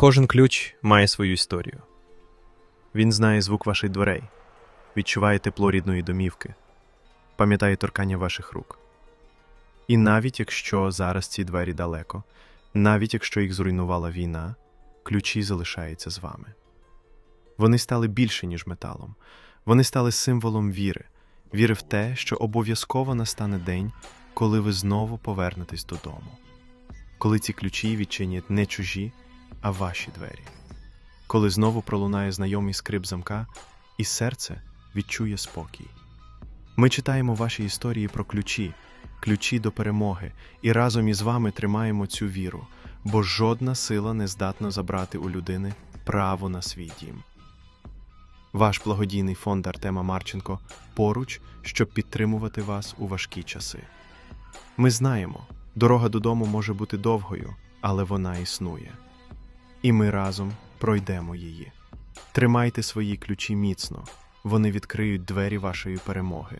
Кожен ключ має свою історію. Він знає звук ваших дверей, відчуває тепло рідної домівки, пам'ятає торкання ваших рук. І навіть якщо зараз ці двері далеко, навіть якщо їх зруйнувала війна, ключі залишаються з вами. Вони стали більше, ніж металом. Вони стали символом віри, віри в те, що обов'язково настане день, коли ви знову повернетесь додому, коли ці ключі відчинять не чужі, а ваші двері, коли знову пролунає знайомий скрип замка, і серце відчує спокій. Ми читаємо ваші історії про ключі, ключі до перемоги, і разом із вами тримаємо цю віру, бо жодна сила не здатна забрати у людини право на свій дім. Ваш благодійний фонд Артема Марченко поруч, щоб підтримувати вас у важкі часи. Ми знаємо, дорога додому може бути довгою, але вона існує. І ми разом пройдемо її. Тримайте свої ключі міцно, вони відкриють двері вашої перемоги.